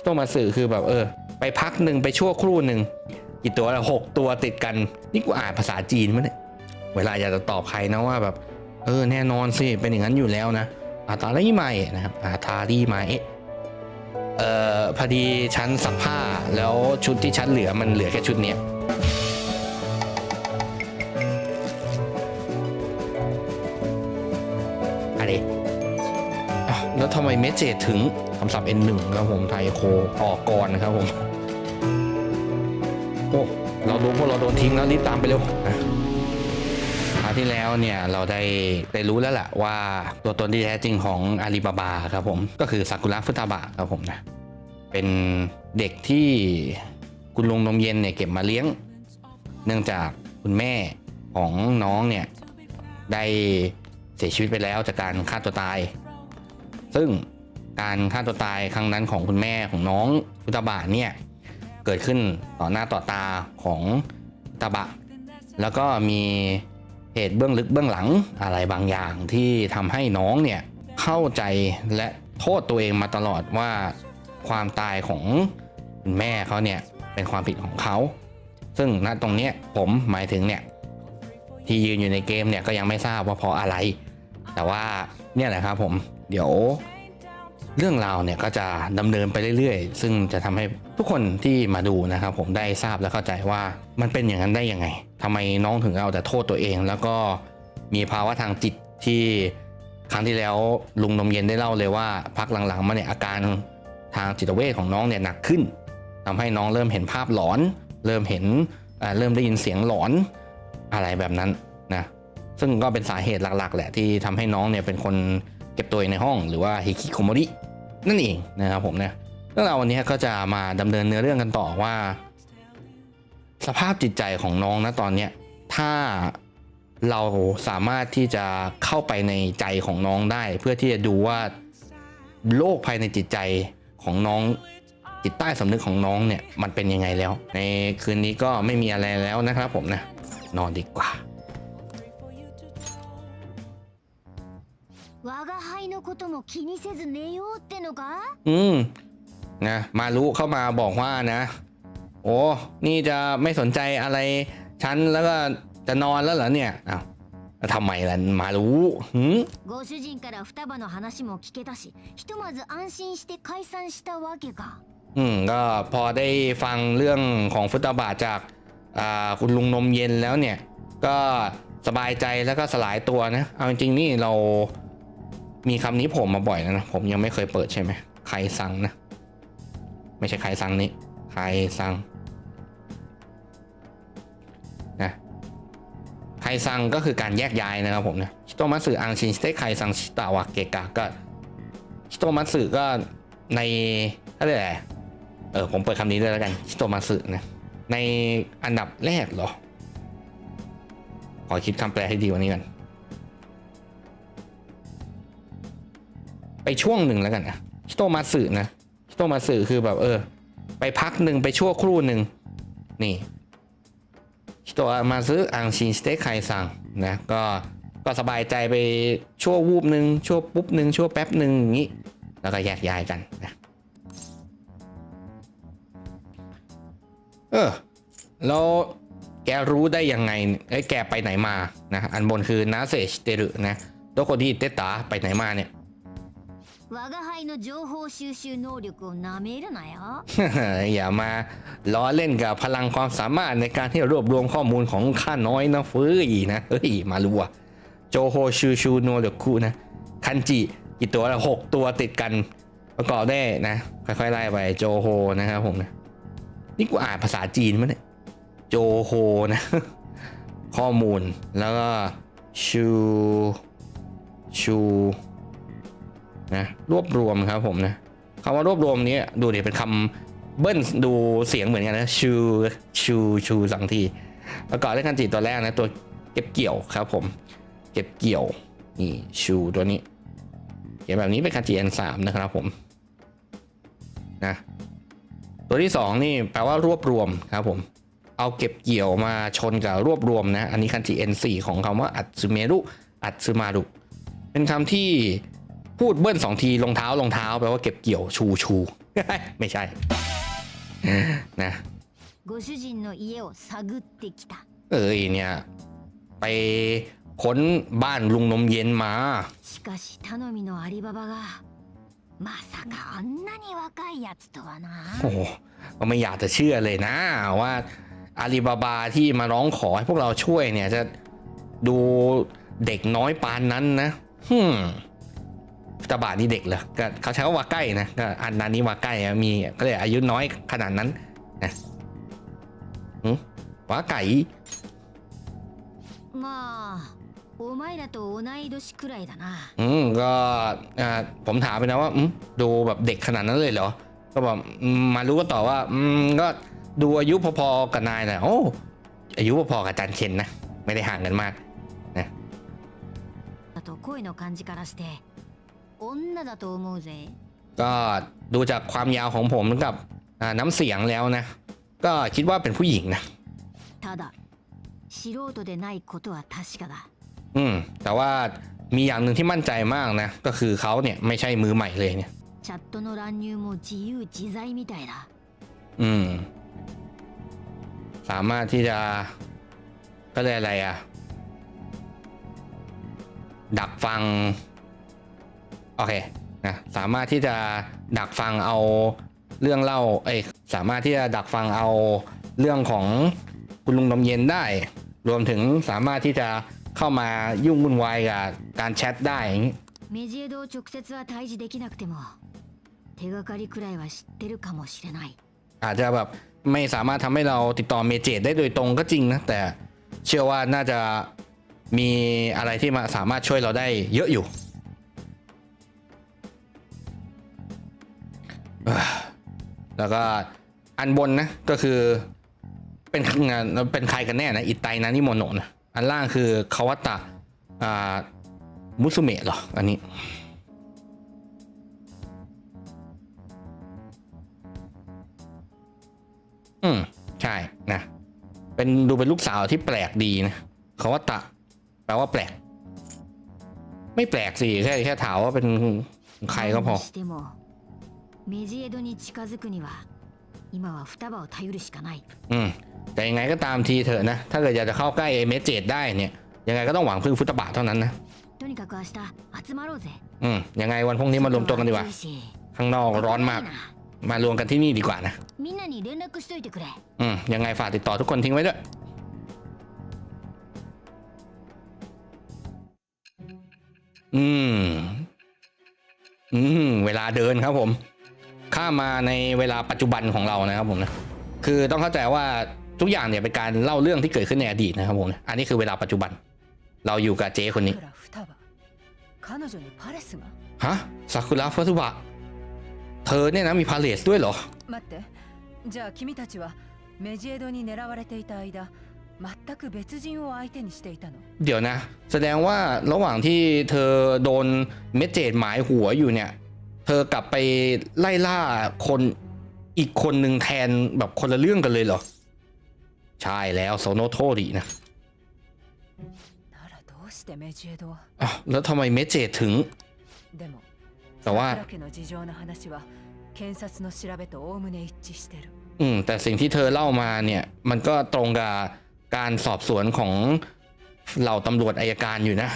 ฮิโตมาสื่อคือแบบเออ ไปพักหนึ่งไปชั่วครู่หนึ่งกี่ตัวละหกตัวติดกัน นี่กูอ่านภาษาจีนมั้ยเนี่ยเวลาอยากจะตอบใครนะว่าแบบ เออแน่นอนสิเป็นอย่างนั้นอยู่แล้วนะอาตาลีไมนะครับอาตาลีไมเอ่อพอดีชั้นซักผ้าแล้วชุดที่ชั้นเหลือมันเหลือแค่ชุดเนี้ย ทำไมเมสเจถึงคำศัพท์ N1 ครับผมไทยโคออกก่อนนะครับผมโอ้เราดูพวกเราโดนทิ้งแล้วรีบตามไปเร็วอะคราวที่แล้วเนี่ยเราได้ได้รู้แล้วแหละว่าตัวตนที่แท้จริงของอาลีบาบาครับผมก็คือซากุระฟุตาบะครับผมนะเป็นเด็กที่คุณลุงนมเย็นเนี่ยเก็บมาเลี้ยง เนื่องจากคุณแม่ของน้องเนี่ยได้เสียชีวิตไปแล้วจากการฆ่าตัวตาย ซึ่งการฆ่าตัวตายครั้งนั้นของคุณแม่ของน้องฟุตบะเนี่ยเกิดขึ้นต่อหน้าต่อตาของฟุตาบะ แล้วก็มีเหตุเบื้องลึกเบื้องหลังอะไรบางอย่างที่ทำให้น้องเนี่ยเข้าใจและโทษตัวเองมาตลอดว่าความตายของคุณแม่เขาเนี่ยเป็นความผิดของเขา ซึ่งณตรงเนี้ยผมหมายถึงเนี่ยที่ยืนอยู่ในเกมเนี่ยก็ยังไม่ทราบว่าเพราะอะไร แต่ว่าเนี่ยแหละครับผม เดี๋ยวเรื่องราวเนี่ยก็จะดำเนินไปเรื่อยๆ ซึ่งจะทำให้ทุกคนที่มาดูนะครับผมได้ทราบและเข้าใจว่ามันเป็นอย่างนั้นได้ยังไงทำไมน้องถึงเอาแต่โทษตัวเอง แล้วก็มีภาวะทางจิตที่ครั้งที่แล้วลุงนมเย็นได้เล่าเลยว่า พักหลังๆมาเนี่ยอาการทางจิตเวชของน้องเนี่ยหนักขึ้นทำให้น้องเริ่มเห็นภาพหลอน เริ่มเห็นเริ่มได้ยินเสียงหลอนอะไรแบบนั้นนะซึ่งก็เป็นสาเหตุหลักๆ แหละที่ทำให้น้องเนี่ยเป็นคน ก็บตัวเองในห้องหรือว่าฮิคิโคโมรินั่นเองนะครับผมนะเรื่องราววันนี้ก็จะมาดำเนินเนื้อเรื่องกันต่อว่า สภาพจิตใจของน้องนะตอนเนี้ยถ้าเราสามารถที่จะเข้าไปในใจของน้องได้ เพื่อที่จะดูว่าโลกภายในจิตใจของน้องจิตใต้สำนึกของน้องเนี่ยมันเป็นยังไงแล้ว ในคืนนี้ก็ไม่มีอะไรแล้วนะครับผมนะนอนดีกว่า のことも気にせず寝ようってのか อืมนะมารู้เข้ามาบอกว่านะ โอ้นี่จะไม่สนใจอะไรฉันแล้วก็จะนอนแล้วเหรอเนี่ยอ้าวแล้วทำไมล่ะมารู้หืม ご主人から双葉の話も聞けたしひとまず安心して解散したわけか อืมก็พอได้ฟังเรื่องของฟุตบาทจากอ่าคุณลุงนมเย็นแล้วเนี่ย ก็สบายใจแล้วก็สลายตัวนะ เอาจริงๆนี่เรา มีคำนี้ผมมาบ่อยแล้วนะ ผมยังไม่เคยเปิดใช่ไหมใครสั่งนะ ไม่ใช่ใครสั่งนี่ใครสั่งนะใครสั่งก็คือการแยกย้ายนะครับผมนะฮิโตมัตสึอังชินสเตใครสั่งชิตาวะเกกะก็ฮิโตมัตสึก็ในอะไรยกอะไรเออผมเปิดคำนี้ด้วยแล้วกันฮิโตมัตสึนะในอันดับแรกเหรอขอคิดคำแปลให้ดีกว่านี้กัน ไปช่วงหนึ่งแล้วกันนะฮิโตมัตสึนะฮิโตมัตสึคือแบบเออ ไปพักหนึ่งไปชั่วครู่หนึ่งนี่ฮิโตมัตสึอังชินสเตคไคซังนะก็ก็สบายใจไปชั่ววูบหนึ่งชั่วปุ๊บหนึ่งชั่วแป๊บหนึ่งอย่างนี้ แล้วก็แยกย้ายกันนะเออแล้วแกรู้ได้ยังไงไอ้ยแกไปไหนมานะอันบนคือนาเซชเตรุนะโดโคดีเตตาไปไหนมาเนี่ย 我が輩の情報収集能力をなめるなよ อย่ามาล้อเล่นกับพลังความสามารถในการที่รวบรวมข้อมูลของข้าน้อยนะเฟ้ยนะเฮ้ยมารู้อะโจโฮชูชูโนเดคุนะคันจิกี่ตัวละหกตัวติดกันประกอบได้นะ ค่อยๆไล่ไปโจโฮนะครับผมนะนี่กูอ่านภาษาจีนมั้ยเนี่ยโจโฮนะ ข้อมูลแล้วก็ชูชู นะรวบรวมครับผมนะคำว่ารวบรวมนี้ดูดิเป็นคำเบิ้ลดูเสียงเหมือนกันนะชูชูชูสองทีประกอบด้วยคันจิตัวแรกนะตัวเก็บเกี่ยวครับผม เก็บเกี่ยวนี่ชูตัวนี้เขียนแบบนี้เป็นคันจิ N3 นะครับผมนะตัวที่สองนี่แปลว่ารวบรวมครับผม เอาเก็บเกี่ยวมาชนกับรวบรวมนะ อันนี้คันจิ N4 ของคำว่าอัตสึเมรุอัตสึมารุเป็นคำที่ พูดเบิ้ลสองทีรองเท้ารองเท้าแปลว่าเก็บเกี่ยวชูชูไม่ใช่นะเอ้ยเนี่ยไปค้นบ้านลุงนมเย็นมาโอ้ก็ไม่อยากจะเชื่อเลยนะว่าอาลีบาบาที่มาร้องขอให้พวกเราช่วยเนี่ยจะดูเด็กน้อยปานนั้นนะฮึม ตาบานี่เด็กเหรอเขาใช้ว่าวาใกล้นะก็อันนั้นนี้วาใกล้มีก็เลยอายุน้อยขนาดนั้นนะวาไก่มาโอไมละโตโอไนดชิคุไรดานะอืมก็อ่าผมถามไปนะว่าดูแบบเด็กขนาดนั้นเลยเหรอ ก็แบบมารู้ก็ตอบว่า อืมก็ดูอายุพอๆกับนายนะโอ้อายุพอๆกับจันเชนนะ ไม่ได้ห่างกันมากนะ 女だと思うぜ ก็ดูจากความยาวของผมกับอ่าน้ำเสียงแล้วนะ ก็คิดว่าเป็นผู้หญิงนะ ただ素人でないことは確かだ อืม แต่ว่ามีอย่างหนึ่งที่มั่นใจมากนะ ก็คือเขาเนี่ยไม่ใช่มือใหม่เลยเนี่ย チャットの乱入も自由自在みたいだ อืม สามารถที่จะ ก็เลยกอะไรอะดักฟัง โอเคนะสามารถที่จะดักฟังเอาเรื่องเล่า เอ้ยสามารถที่จะดักฟังเอาเรื่องของคุณลุงนมเย็นได้ รวมถึงสามารถที่จะเข้ามายุ่งวุ่นวายกับการแชทได้อย่างนี้ メジエドを直接は対峙できなくても手がかりくらいは知ってるかもしれない อาจจะแบบไม่สามารถทำให้เราติดต่อเมเจดได้โดยตรงก็จริงนะ แต่เชื่อว่าน่าจะมีอะไรที่มาสามารถช่วยเราได้เยอะอยู่ แล้วก็อันบนนะก็คือเป็นงานเป็นใครกันแน่นะอิตาตนานิโมโนนะอันล่างคือคาวตะอ่ามุสุเมะหรอ อันนี้ อืม ใช่นะ เป็นดูเป็นลูกสาวที่แปลกดีนะขาวตะ แปลว่าแปลก ไม่แปลกสิ แค่แค่ถามว่าเป็นใครก็พอ メジエドに近づくには今は双葉を頼るしかない อืม แต่ยังไงก็ตามทีเถอะนะ ถ้าเกิดอยากจะเข้าใกล้ไอ้เมจเจดได้เนี่ย ยังไงก็ต้องหวังพึ่งฟุตบาทเท่านั้นนะ とにかく明日集まろうぜ อืม ยังไงวันพรุ่งนี้มารวมตัวกันดีกว่า 外暑いし ข้างนอกร้อนมาก 怖いな มารวมกันที่นี่ดีกว่านะ みんなに連絡しといてくれ อืม ยังไงฝากติดต่อทุกคนทิ้งไว้ด้วย อืม อืม เวลาเดินครับผม ข้ามมาในเวลาปัจจุบันของเรานะครับผมนะ คือต้องเข้าใจว่าทุกอย่างเนี่ยเป็นการเล่าเรื่องที่เกิดขึ้นในอดีตนะครับผมนะอันนี้คือเวลาปัจจุบัน เราอยู่กับเจ๊คนนี้ から双葉彼女にパレスが ฮะซากุระฟัตุบะ เธอเนี่ยนะมีพาเลสด้วยเหรอ 待ってじゃあ君たちはメジエドに狙われていた間全く別人を相手にしていたの เดี๋ยวนะ แสดงว่าระหว่างที่เธอโดนเมดเจดหมายหัวอยู่เนี่ย เ ธอกลับไปไล่ล่าคนอีกคนหนึ่งแทนแบบคนละเรื่องกันเลยเหรอ ใช่แล้วโซโนโทดีนะแล้วทำไมเมจเจถึง แต่ว่าอืมแต่สิ่งที่เธอเล่ามาเนี่ย มันก็ตรงกับการสอบสวนของเหล่าตำรวจอายการอยู่นะ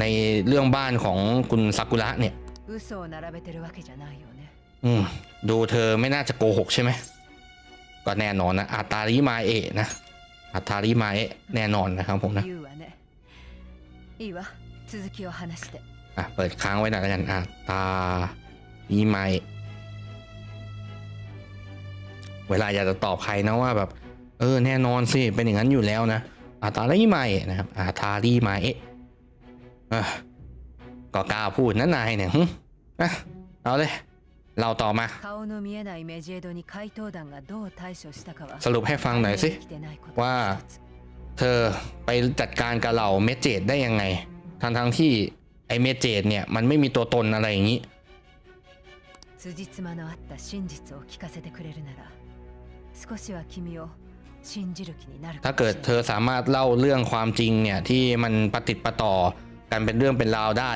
ในเรื่องบ้านของคุณซากุระเนี่ย 嘘を並べてるわけじゃないよね อืม ดูเธอไม่น่าจะโกหกใช่ไหม ก็แน่นอนนะอาตาริมาเอะนะอาตาริมาเอะแน่นอนนะครับผมนะ 言うわねいいわ続きを話して อ่ะ เปิดค้างไว้หน่อยแล้วกันอาตาริมาเอะเวลาอยากจะตอบใครนะว่าแบบ เออ แน่นอนสิ เป็นอย่างนั้นอยู่แล้วนะอาตาริมาเอะนะครับอาตาริมาเอะอ่ะ ก็กล้าพูดนะนายเนี่ยหึอ่ะเอาเลย เราต่อมา 顔の見えないメジエドに怪盗団がどう対処したかは สรุปให้ฟังหน่อยสิ 来てないこと ว่า は一つ เธอไปจัดการกับเหล่าเมจเจดได้ยังไง ทั้งทั้งๆที่ไอเมจเจดเนี่ยมันไม่มีตัวตนอะไรอย่างนี้ 辻褄の合った真実を聞かせてくれるなら少しは君を信じる気になる ถ้า かも เกิด しれ เธอสามารถเล่าเรื่องความจริงเนี่ยที่มันประติดประต่อกันเป็นเรื่องเป็นราวได้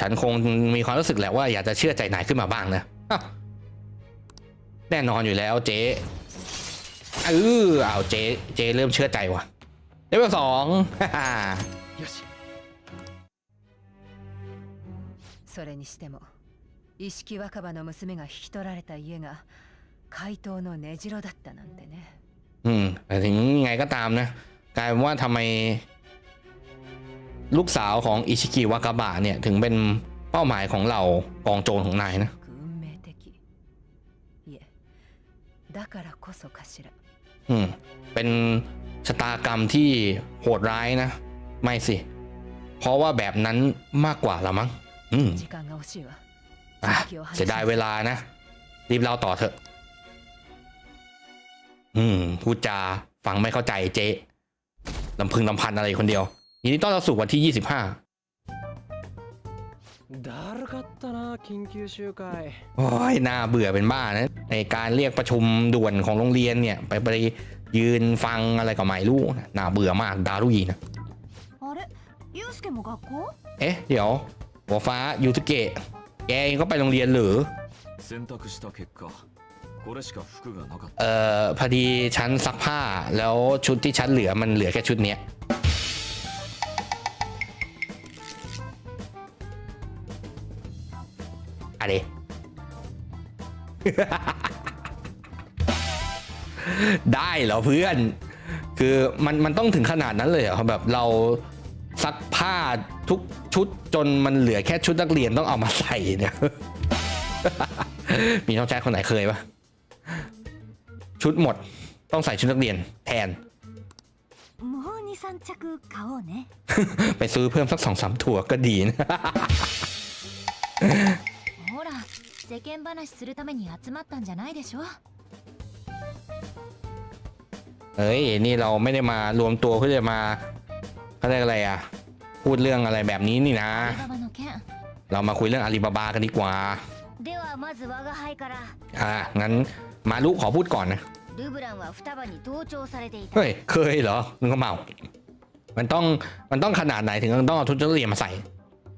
ฉันคงมีความรู้สึกแหละว่าอยากจะเชื่อใจนายขึ้นมาบ้างนะอ้าวแน่นอนอยู่แล้วเจ๊เออเอาเจ๊เจ๊เริ่มเชื่อใจว่ะเลเวลสอง ฮ่า よしそれにしても一色若葉の娘が引き取られた家が怪盗の根城だったなんてね อืมแต่ถึงยังไงก็ตามนะ กลายเป็นว่าทำไม ลูกสาวของอิชิกิวากาบะเนี่ยถึงเป็นเป้าหมายของเรากองโจรของนายนะอืมเป็นชะตากรรมที่โหดร้ายนะ ไม่สิ เพราะว่าแบบนั้นมากกว่าละมั้งอืมอะเสียดายเวลานะ รีบเล่าต่อเถอะ อืมพูดจาฟังไม่เข้าใจเจ๊ลำพึงลำพันอะไรคนเดียว ยินดีต้อนรับสู่วันที่ 25ดาร์กัตตาคิงคิวชูไกโอ้ยน่าเบื่อเป็นบ้านนะในการเรียกประชุมด่วนของโรงเรียนเนี่ย ไปไปยืนฟังอะไรกับไม่รู้น่าเบื่อมากดารุยีนะเอ๊ะ เดี๋ยว หัวฟ้ายูทเกะแกเองก็ไปโรงเรียนหรือเอ่อพอดีชั้นซักผ้าแล้วชุดที่ชั้นเหลือมันเหลือแค่ชุดเนี้ย อันนี้ ได้เหรอเพื่อน คือมันมันต้องถึงขนาดนั้นเลยเหรอแบบเราซักผ้าทุกชุดจนมันเหลือแค่ชุดนักเรียนต้องเอามาใส่เนี่ย มีน้องแจ๊คคนไหนเคยปะชุดหมดต้องใส่ชุดนักเรียนแทนไปซื้อเพิ่มสักสองสามถั่วก็ดีนะ 世間話するために集まったんじゃないでしょ เอ้ย นี่เราไม่ได้มารวมตัวเพื่อจะมาเขาเรียกอะไรอ่ะ พูดเรื่องอะไรแบบนี้นี่นะ アリババの件 เรามาคุยเรื่องอาลีบาบากันดีกว่า ではまず我が輩から อ่า งั้นมาลุขอพูดก่อนนะ ルブランは双葉に盗聴されていた เฮ้ย เคยเหรอมึงก็เมา มันต้อง มันต้องขนาดไหนถึงต้องเอาชุดนักเรียนมาใส่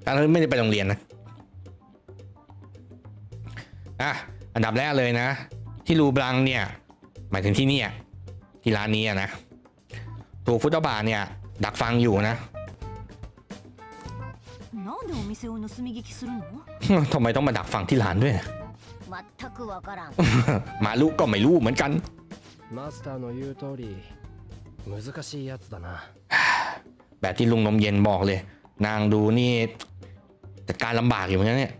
การที่ไม่ได้ไปโรงเรียนนะ อะอันดับแรกเลยนะ ที่รูบลังเนี่ยหมายถึงที่นี่ที่ร้านนี้นะถูกฟุตบาทเนี่ย ดักฟังอยู่นะทำไมต้องมาดักฟังที่ร้านด้วยมาลูก็ไม่รู้เหมือนกันแบบที่ลุงนมเย็นบอกเลย นางดูนี่จัดการลำบากอยู่เหมือนกันเนี่ย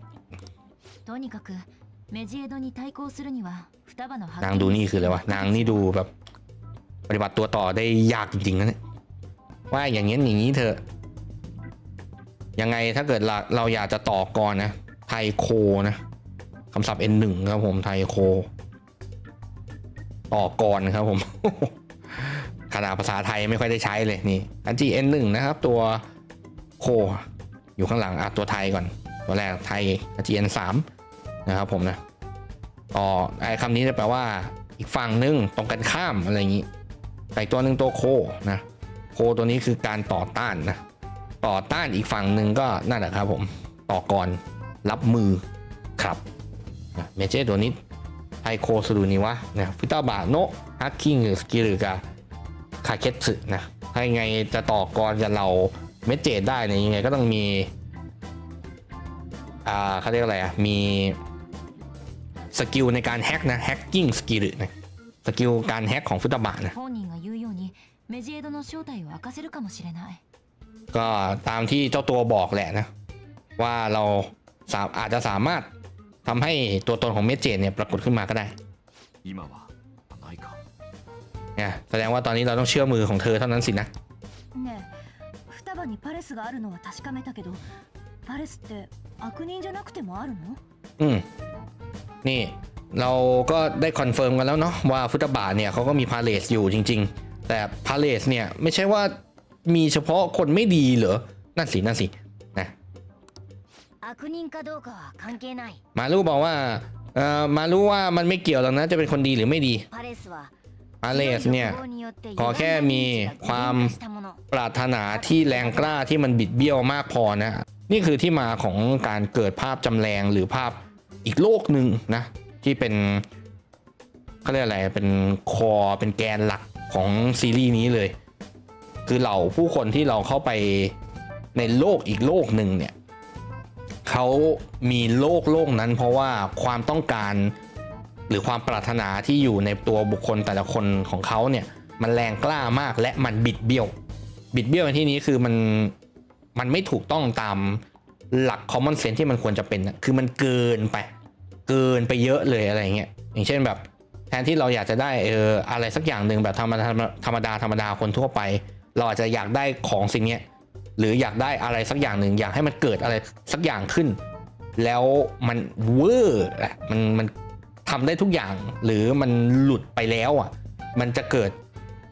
メジエドに対抗するには双葉の นางดูนี่คืออะไรวะ นางนี่ดูแบบ ปฏิบัติตัวต่อได้ยากจริงๆนะเนี่ย ว่าอย่างนี้นอย่างนี้เถอะ ยังไงถ้าเกิดเราเราอยากจะต่อกรนะ ไทโคนะคำศัพท์ N1 ครับผม ไทโค ต่อกรครับผม ขนาดภาษาไทยไม่ค่อยได้ใช้เลยนี่ อันจี N1 นะครับ ตัวโค อยู่ข้างหลังอ่ะตัวไทยก่อน ตัวแรกไทยอันจี N3 นะครับผมนะอ๋อไอ้คำนี้จะแปลว่า อีกฝั่งหนึงตรงกันข้ามอะไรอย่างนี้แต่อีกตัวหนึ่งตัวโคนะโคตัวนี้คือการต่อต้านนะต่อต้านอีกฝั่งหนึ่งก็นั่นแหละครับผมต่อกรรับมือครับนะเมเจตัวนี้ไฮโคสุรุนิวะนะฟิตาบะโนฮักกิ้งสกิลกับคาเคสึนะถ้ายังไงจะต่อกรกับเราเมเจได้เนี่ยยังไงก็ต้องมีอ่าเขาเรียกอะไรอะมี สกิลในการแฮกนะแฮกกิ้งสกิลนะสกิลการแฮกของฟุตบาทนะก็ตามที่เจ้าตัวบอกแหละนะ ว่าเราอาจจะสามารถทำให้ตัวตนของเมเจเนี่ยปรากฏขึ้นมาก็ได้เนี่ยแสดงว่าตอนนี้เราต้องเชื่อมือของเธอเท่านั้นสินะอืม นี่เราก็ได้คอนเฟิร์มกันแล้วเนาะว่าฟุตบาทเนี่ยเขาก็มีพาเลสอยู่จริง ๆ แต่พาเลสเนี่ยไม่ใช่ว่ามีเฉพาะคนไม่ดีเหรอ นั่นสิ นั่นสิ นะ มาลูบอกว่าเอ่อมารู้ว่ามันไม่เกี่ยวหรอกนะ จะเป็นคนดีหรือไม่ดีพาเลสเนี่ย ขอแค่มีความปรารถนาที่แรงกล้าที่มันบิดเบี้ยวมากพอนะ นี่คือที่มาของการเกิดภาพจำแรงหรือภาพ อีกโลกหนึ่งนะ ที่เป็นเขาเรียกอะไรเป็นคอเป็นแกนหลักของซีรีส์นี้เลย คือเหล่าผู้คนที่เราเข้าไปในโลกอีกโลกหนึ่งเนี่ยเขามีโลกโลกนั้น เพราะว่าความต้องการหรือความปรารถนาที่อยู่ในตัวบุคคลแต่ละคนของเขาเนี่ยมันแรงกล้ามากและมันบิดเบี้ยว บิดเบี้ยวในที่นี้คือมันมันไม่ถูกต้องตาม หลัก common sense ที่มันควรจะเป็นนะคือมันเกินไป เกินไปเยอะเลยอะไรเงี้ยอย่างเช่นแบบแทนที่เราอยากจะได้เอออะไรสักอย่างหนึ่งแบบธรรมดาธรรมดาธรรมดาคนทั่วไป เราอาจจะอยากได้ของสิ่งนี้หรืออยากได้อะไรสักอย่างหนึ่งอยากให้มันเกิดอะไรสักอย่างขึ้น แล้วมันเวอร์มันมันทำได้ทุกอย่างหรือมันหลุดไปแล้วอะมันจะเกิด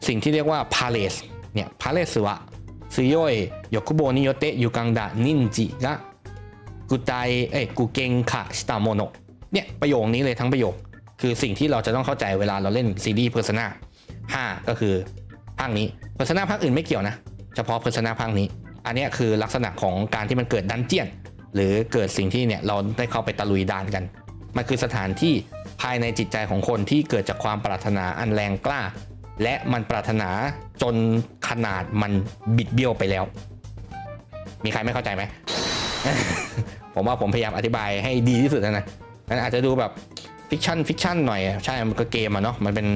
สิ่งที่เรียกว่าพาเลสเนี่ยพาเลสวะ ซุโยยโยคุโบนิโยเตะยูกังดะนินจิกะกุไตเอ้ยกูเกงคะชิตาโมโนเนี่ยประโยคนี้เลยทั้งประโยค คือสิ่งที่เราจะต้องเข้าใจเวลาเราเล่นซีรีส์ Persona 5ก็คือภาคนี้ Persona ภาคอื่นไม่เกี่ยวนะ เฉพาะ Persona ภาคนี้ อันนี้คือลักษณะของการที่มันเกิดดันเจียน หรือเกิดสิ่งที่เนี่ยเราได้เข้าไปตะลุยดานกัน มันคือสถานที่ภายในจิตใจของคนที่เกิดจากความปรารถนาอันแรงกล้า และมันปรารถนาจนขนาดมันบิดเบี้ยวไปแล้ว มีใครไม่เข้าใจไหม ผมว่าผมพยายามอธิบายให้ดีที่สุดแล้วนะมันอาจจะดูแบบฟิกชันฟิกชันหน่อย ใช่ มันก็เกมอะเนาะ มันเป็น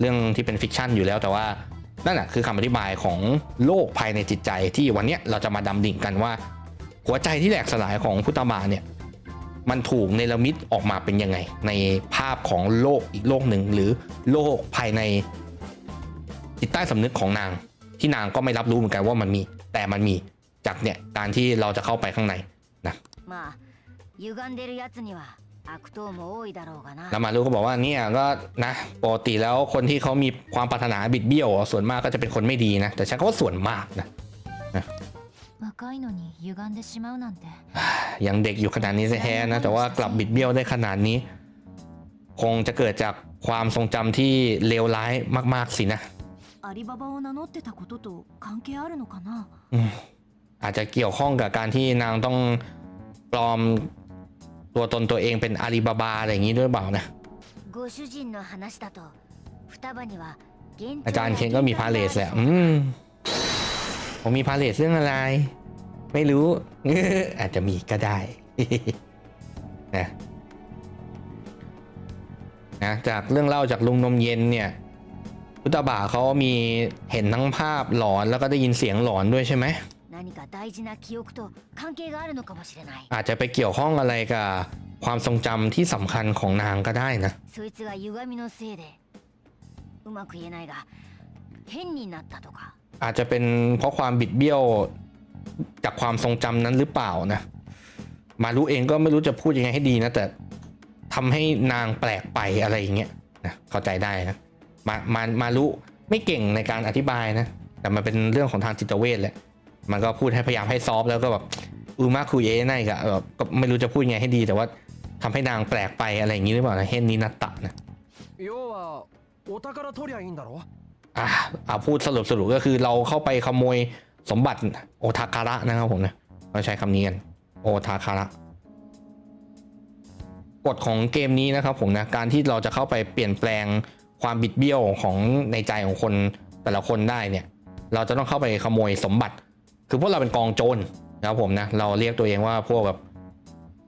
เรื่องที่เป็นฟิกชันอยู่แล้ว แต่ว่านั่นแหะคือคำอธิบายของโลกภายในจิตใจที่วันนี้เราจะมาดำดิ่งกันว่า หัวใจที่แหลกสลายของพุทธบาเนี่ยมันถูกเนรมิตออกมาเป็นยังไง ในภาพของโลกอีกโลกหนึ่งหรือโลกภายใน จิตใต้สำนึกของนาง ที่นางก็ไม่รับรู้เหมือนกันว่ามันมี แต่มันมีจากเนี่ยการที่เราจะเข้าไปข้างในนะแล้วมารู้ก็บอกว่าเนี่ยก็นะปกติแล้วคนที่เขามีความปรารถนาบิดเบี้ยวส่วนมากก็จะเป็นคนไม่ดีนะ แต่ฉันก็ว่าส่วนมากนะยังเด็กอยู่ขนาดนี้แท้นะ แต่ว่ากลับบิดเบี้ยวได้ขนาดนี้ คงจะเกิดจากความทรงจำที่เลวร้ายมาก ๆ สินะ アリババを名乗ってたことと関係あるのかな อืมอาจจะเกี่ยวข้องกับการที่นางต้องปลอมตัวตนตัวเองเป็นอาลีบาบาอะไรอย่างนี้ด้วยเปล่านะ ご主人の話だと双葉には現地 อาจารย์เคนก็มีพาเลสแหละ อืม ผมมีพาเลสเรื่องอะไร ไม่รู้ อาจจะมีก็ได้ นะนะ จากเรื่องเล่าจากลุงนมเย็นเนี่ย อุตบาเขามีเห็นทั้งภาพหลอนแล้วก็ได้ยินเสียงหลอนด้วยใช่ไหมอาจจะไปเกี่ยวข้องอะไรกับความทรงจำที่สำคัญของนางก็ได้นะอาจจะเป็นเพราะความบิดเบี้ยวจากความทรงจำนั้นหรือเปล่านะ มารู้เองก็ไม่รู้จะพูดยังไงให้ดีนะ แต่ทำให้นางแปลกไปอะไรอย่างเงี้ยนะเข้าใจได้นะ มามามาลุไม่เก่งในการอธิบายนะ แต่มันเป็นเรื่องของทางจิตเวชแหละมันก็พูดให้พยายามให้ซอฟแล้วก็แบบอูมาคุยเอ้นั่นก็แบบก็ไม่รู้จะพูดไงให้ดี แต่ว่าทำให้นางแปลกไปอะไรอย่างนี้หรือเปล่านะเฮนนี้นัตตะนะอ่าเอาพูดสรุปสรุปก็คือเราเข้าไปขโมยสมบัติโอทาการะนะครับผมนะเราใช้คำนี้กันโอทาการะกฎของเกมนี้นะครับผมนะการที่เราจะเข้าไปเปลี่ยนแปลง ความบิดเบี้ยวของในใจของคนแต่ละคนได้เนี่ย เราจะต้องเข้าไปขโมยสมบัติ คือพวกเราเป็นกองโจรนะครับผมนะเราเรียกตัวเองว่าพวกแบบ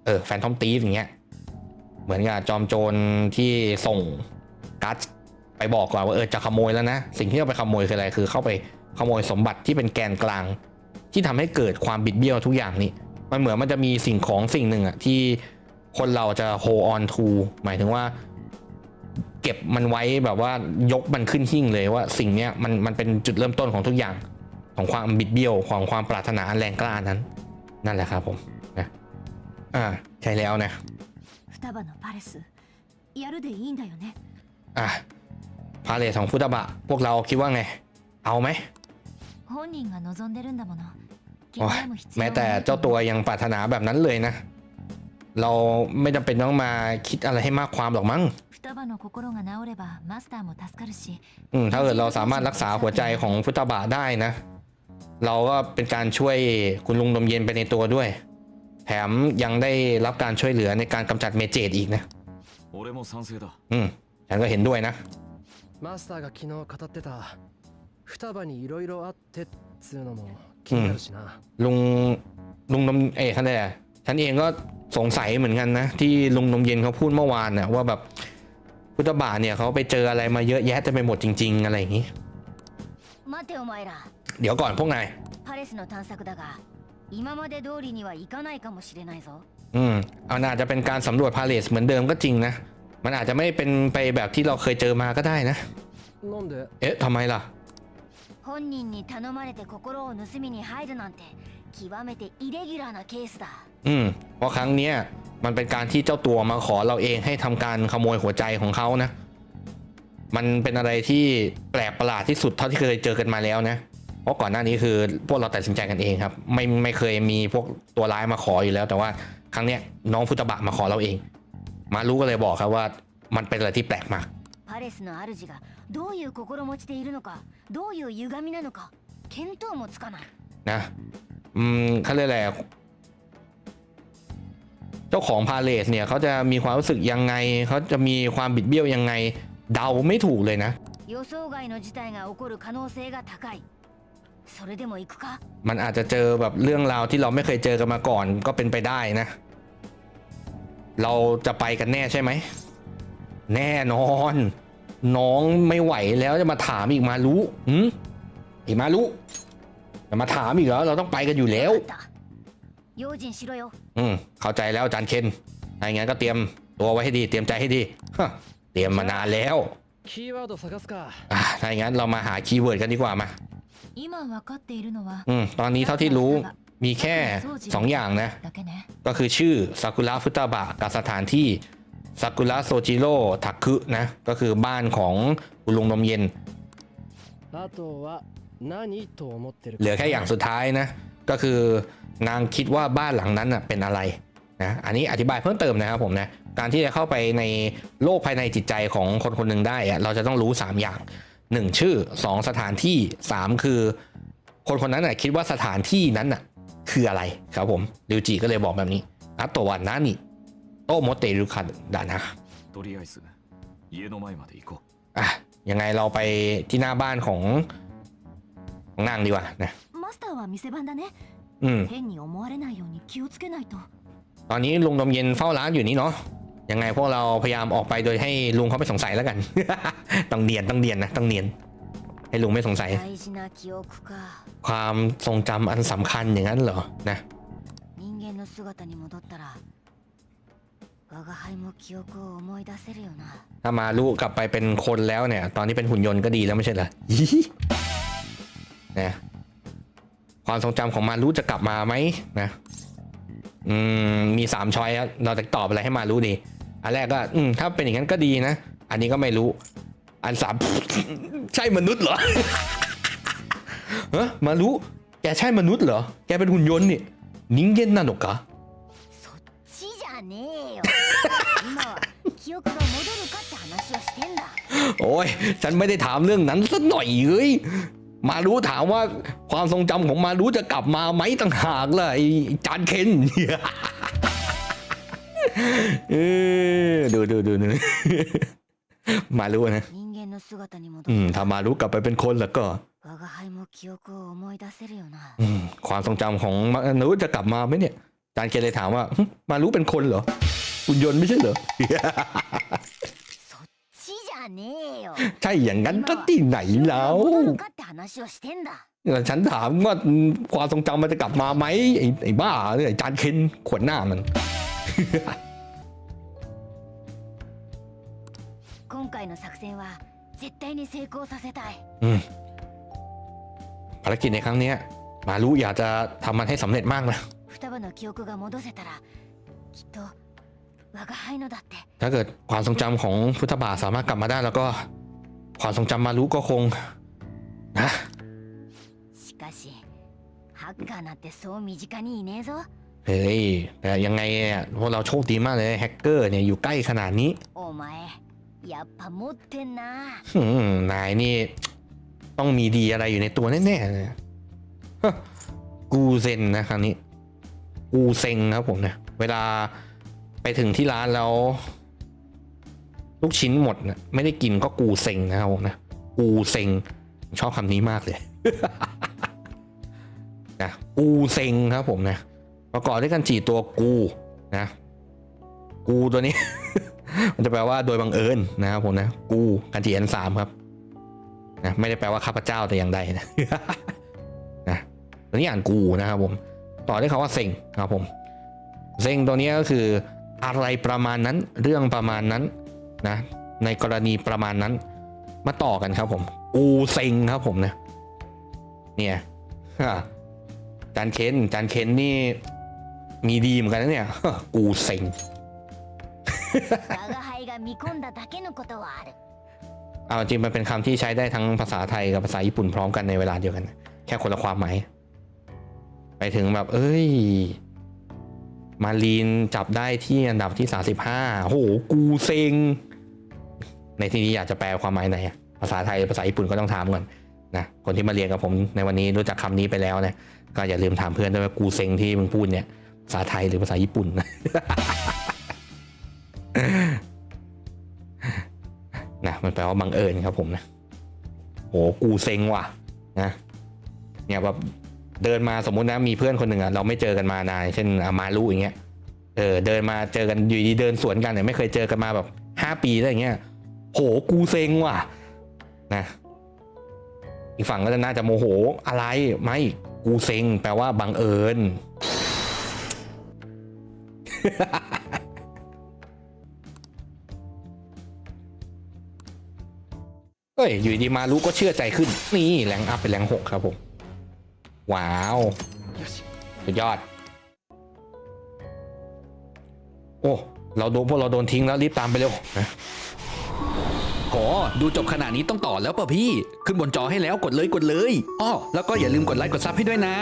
เออแฟนทอมตีฟอย่างเงี้ยเหมือนกับจอมโจรที่ส่งการ์ดไปบอกก่อนว่าเออจะขโมยแล้วนะ สิ่งที่เราไปขโมยคืออะไรคือ เข้าไปขโมยสมบัติที่เป็นแกนกลาง ที่ทำให้เกิดความบิดเบี้ยวทุกอย่างนี่มันเหมือนมันจะมีสิ่งของสิ่งหนึ่งอะที่คนเราจะ hold on to หมายถึงว่า เก็บมันไว้แบบว่ายกมันขึ้นหิ้งเลยว่าสิ่งนี้มันมันเป็นจุดเริ่มต้นของทุกอย่างของความบิดเบี้ยวของความปรารถนาอันแรงกล้านั้น นั่นแหละครับผมนะอ่าใช่แล้วนะอะพาเลสของฟุตบะ พวกเราคิดว่าไง เอาไหมแม้แต่เจ้าตัวยังปรารถนาแบบนั้นเลยนะ เราไม่จำเป็นต้องมาคิดอะไรให้มากความหรอกมั้ง 双葉の心が治ればマスターも助かるし อืมถ้าเกิดเราสามารถรักษาหัวใจของฟุตบะได้นะ เราก็เป็นการช่วยคุณลุงนมเย็นไปในตัวด้วย お แถมยังได้รับการช่วยเหลือในการกำจัดเมเจดอีกนะ 俺も賛成だ อืม ฉันก็เห็นด้วยนะ マスターが昨日語ってた双葉にいろいろあってっつうのも気になるしな、 ลุงลุงนมเอ้ยเขาเรียกอะไร ฉันเองก็สงสัยเหมือนกันนะ ที่ลุงนมเย็นเขาพูดเมื่อวานนะ่ะว่าแบบพุทธบาทเนี่ยเขาไปเจออะไรมาเยอะแยะจะไปหมดจริง ๆ อะไรอย่างนี้ เดี๋ยวก่อนพวกนายอืมเอานอาจจะเป็นการสำรวจพาเลสเหมือนเดิมก็จริงนะ มันอาจจะไม่เป็นไปแบบที่เราเคยเจอมาก็ได้นะ เอ๊ะทำไมล่ะ 本人に頼まれて心を盗みに入るなんて極めてイレギュラーなケースだ อืมเพราะครั้งเนี้ยมันเป็นการที่เจ้าตัวมาขอเราเองให้ทำการขโมยหัวใจของเขานะ มันเป็นอะไรที่แปลกประหลาดที่สุดเท่าที่เคยเจอกันมาแล้วนะ เพราะก่อนหน้านี้คือพวกเราตัดสินใจกันเองครับ ไม่ไม่เคยมีพวกตัวร้ายมาขออยู่แล้ว แต่ว่าครั้งเนี้ยน้องฟุตบะมาขอเราเอง มารู้ก็เลยบอกครับว่ามันเป็นอะไรที่แปลกมาก パレスの主がどういう心持ちでいるのかどういう歪みなのか見当もつかない นะ อืมเขาเรียกอะไรเจ้าของพาเลสเนี่ยเขาจะมีความรู้สึกยังไง เขาจะมีความบิดเบี้ยวยังไง เดาไม่ถูกเลยนะมันอาจจะเจอแบบเรื่องราวที่เราไม่เคยเจอกันมาก่อนก็เป็นไปได้นะ เราจะไปกันแน่ใช่ไหม แน่นอน น้องไม่ไหวแล้วจะมาถามอีกมารู้อืมอีกมารู้ อย่ามาถามอีกเหรอเราต้องไปกันอยู่แล้ว อืมเข้าใจแล้วอาจารย์เคนถ้าอย่างนั้นก็เตรียมตัวไว้ให้ดี เตรียมใจให้ดีเตรียมมานานแล้วถ้าอย่างนั้นเรามาหาคีย์เวิร์ดกันดีกว่ามาอืมตอนนี้เท่าที่รู้มีแค่สองอย่างนะ ก็คือชื่อซากุระฟุตาบะกับสถานที่ซากุระโซจิโร่ทักคุนะ ก็คือบ้านของคุณลุงนมเย็น เหลือแค่อย่างสุดท้ายนะ ก็คือนางคิดว่าบ้านหลังนั้นเป็นอะไรนะอันนี้อธิบายเพิ่มเติมนะครับผมนะการที่จะเข้าไปในโลกภายในจิตใจของคนคนหนึ่งได้เราจะต้องรู้ 3 อย่าง 1 ชื่อ 2 สถานที่ 3 คือ คนคนนั้นคิดว่าสถานที่นั้นคืออะไรครับผมริวจิก็เลยบอกแบบนี้อัตโตวันนั้นิโตโมเตรุคันดานะอะยังไงเราไปที่หน้าบ้านของ ของนางดีกว่านะ マスターは店番だね อืม 変に思われないように気をつけないと ตอนนี้ลุงนมเย็นเฝ้าร้านอยู่นี่เนาะยังไงพวกเราพยายามออกไปโดยให้ลุงเขาไม่สงสัยแล้วกัน ต้องเนียนต้องเนียนนะต้องเนียน ให้ลุงไม่สงสัย 大事な記憶か ความทรงจำอันสำคัญอย่างนั้นเหรอนะ 人間の姿に戻ったら我が輩も記憶を思い出せるよな ถ้ามาลูกกลับไปเป็นคนแล้วเนี่ย ตอนนี้เป็นหุ่นยนต์ก็ดีแล้วไม่ใช่เหรอ นะความทรงจำของมารู้จะกลับมาไหมนะอืมมีสามช้อยเราจะตอบอะไรให้มารู้ดีอันแรกก็อืมถ้าเป็นอย่างนั้นก็ดีนะ อันนี้ก็ไม่รู้ อันสามใช่มนุษย์เหรอเออมารู้แกใช่มนุษย์เหรอ แกเป็นหุ่นยนต์นี่นิ่งเย็นน่ะหนกะโอ้ยฉันไม่ได้ถามเรื่องนั้นสักหน่อยเลย มารู้ถามว่าความทรงจำของมารู้จะกลับมาไหมต่างหากล่ะไอ้จานเคนเออดูดูดูดูมารู้นะอืมถ้ามารู้กลับไปเป็นคนแล้วก็ความทรงจำของมารู้จะกลับมาไหมเนี่ยจานเคนเลยถามว่า มารู้เป็นคนเหรออุญยนไม่ใช่เหรอ ใช่อย่างนั้นก็ที่ไหน 記憶 แล้ が ว 戻るかって話をしてんだ ฉันถามว่าความทรงจำมันจะกลับมาไหมไอ้ไอ้บ้าเนี่ยไอ้จานเคนขวนหน้ามัน 今回の作戦は絶対に成功させたい อืมภารกิจในครั้งเนี้ย มารู้อยากจะทำมันให้สำเร็จมากนะ 双葉の記憶が戻せたらきっと我が輩のだって ถ้าเกิดความทรงจำของพุทธบาทสามารถกลับมาได้แล้วก็ความทรงจำมารู้ก็คงนะเฮ้ยแต่ยังไงเนี่ยพวกเราโชคดีมากเลยแฮกเกอร์เนี่ยอยู่ใกล้ขนาดนี้นายนี่ ต้องมีดีอะไรอยู่ในตัวแน่ๆเลยกูเซนนะครั้งนี้ กูเซงครับผมเนี่ยเวลา ไปถึงที่ร้านแล้ว ลูกชิ้นหมดนะไม่ได้กินก็กูเซ็งนะครับผมนะกูเซ็งชอบคำนี้มากเลยนะกูเซ็งครับผมนะประกอบด้วยกันจีตัวกูนะ กูตัวนี้ มันจะแปลว่าโดยบังเอิญนะครับผมนะกูกันจีอันสามครับนะไม่ได้แปลว่าข้าพเจ้าแต่อย่างใดนะนะตัวนี้อ่านกูนะครับผม ต่อด้วยคำว่าเซ็งครับผม เซ็งตัวนี้ก็คือ อะไรประมาณนั้นเรื่องประมาณนั้นนะในกรณีประมาณนั้น มาต่อกันครับผมกูเซ็งครับผมนะเนี่ยจานเค้นจานเค้นนี่มีดีเหมือนกันนะเนี่ยกูเซ็งเอาจริงมันเป็นคำที่ใช้ได้ทั้งภาษาไทยกับภาษาญี่ปุ่นพร้อมกันในเวลาเดียวกัน แค่คนละความหมายไปถึงแบบ เอ้ย มารีนจับได้ที่อันดับที่ 35โหกูเซ็ง ในที่นี้อยากจะแปลความหมายไหนภาษาไทยภาษาญี่ปุ่นก็ต้องถามก่อนนะคนที่มาเรียนกับผมในวันนี้รู้จักคำนี้ไปแล้วนะก็อย่าลืมถามเพื่อนด้วยว่ากูเซ็งที่มึงพูดเนี่ยภาษาไทยหรือภาษาญี่ปุ่นนะมันแปลว่าบังเอิญครับผมนะโหกูเซ็งว่ะนะเนี่ยแบบ เดินมาสมมุตินะมีเพื่อนคนหนึ่งอะเราไม่เจอกันมานานเช่นอามารุอย่างเงี้ยเออเดินมาเจอกันอยู่ดีเดินสวนกันเนี่ยไม่เคยเจอกันมาแบบห้าปีอย่างเงี้ยโหกูเซ็งว่ะนะอีกฝั่งก็จะน่าจะโมโหอะไรไม่กูเซ็งแปลว่าบังเอิญเอ้ยอยู่ดีมารู้ก็เชื่อใจขึ้น นี่แรงอัพเป็นแรงหกครับผม ว้าว สุดยอด โอ้ เราโดนพวกเราโดนทิ้งแล้วรีบตามไปเร็วนะโหดูจบขนาดนี้ต้องต่อแล้วป่ะพี่ ขึ้นบนจอให้แล้วกดเลยกดเลยอ้อแล้วก็อย่าลืมกดไลค์กดซับให้ด้วยนะ